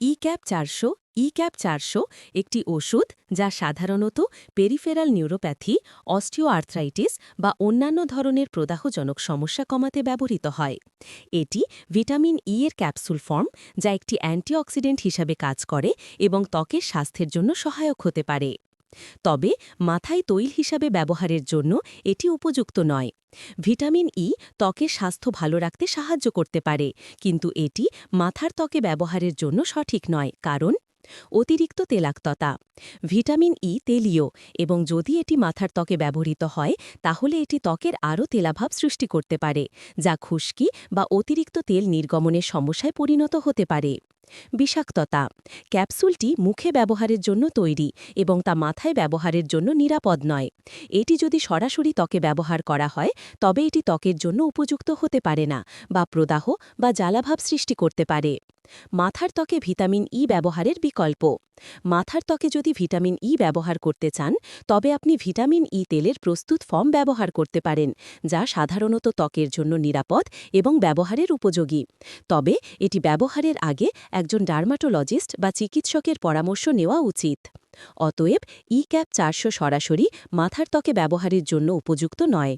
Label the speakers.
Speaker 1: E cap চারশো E cap চারশো একটি ওষুধ যা সাধারণত পেরিফেরাল নিউরোপ্যাথি, অস্টিওআর্থ্রাইটিস বা অন্যান্য ধরনের প্রদাহজনক সমস্যা কমাতে ব্যবহৃত হয়। এটি ভিটামিন ই এর ক্যাপসুল ফর্ম যা একটি অ্যান্টিঅক্সিডেন্ট হিসাবে কাজ করে এবং ত্বকের স্বাস্থ্যের জন্য সহায়ক হতে পারে। তবে মাথায় তৈল হিসাবে ব্যবহারের জন্য এটি উপযুক্ত নয়। ভিটামিন ই ত্বকের স্বাস্থ্য ভালো রাখতে সাহায্য করতে পারে, কিন্তু এটি মাথার ত্বকে ব্যবহারের জন্য সঠিক নয়, কারণ অতিরিক্ত তেলাক্ততা, ভিটামিন ই তেলীয় এবং যদি এটি মাথার ত্বকে ব্যবহৃত হয়, তাহলে এটি ত্বকের আরও তেলাভাব সৃষ্টি করতে পারে, যা খুশকি বা অতিরিক্ত তেল নির্গমনের সমস্যায় পরিণত হতে পারে। বিষাক্ততা, ক্যাপসুলটি মুখে ব্যবহারের জন্য তৈরি এবং তা মাথায় ব্যবহারের জন্য নিরাপদ নয়। এটি যদি সরাসরি ত্বকে ব্যবহার করা হয়, তবে এটি ত্বকের জন্য উপযুক্ত হতে পারে না বা প্রদাহ বা জ্বালাভাব সৃষ্টি করতে পারে। মাথার ত্বকে ভিটামিন ই ব্যবহারের বিকল্প। মাথার ত্বকে যদি ভিটামিন ই ব্যবহার করতে চান, তবে আপনি ভিটামিন ই তেলের প্রস্তুত ফর্ম ব্যবহার করতে পারেন, যা সাধারণত ত্বকের জন্য নিরাপদ এবং ব্যবহারের উপযোগী। তবে এটি ব্যবহারের আগে একজন ডার্মাটোলজিস্ট বা চিকিৎসকের পরামর্শ নেওয়া উচিত। অতএব ই ক্যাপ চারশো সরাসরি মাথার ত্বকে ব্যবহারের জন্য উপযুক্ত নয়।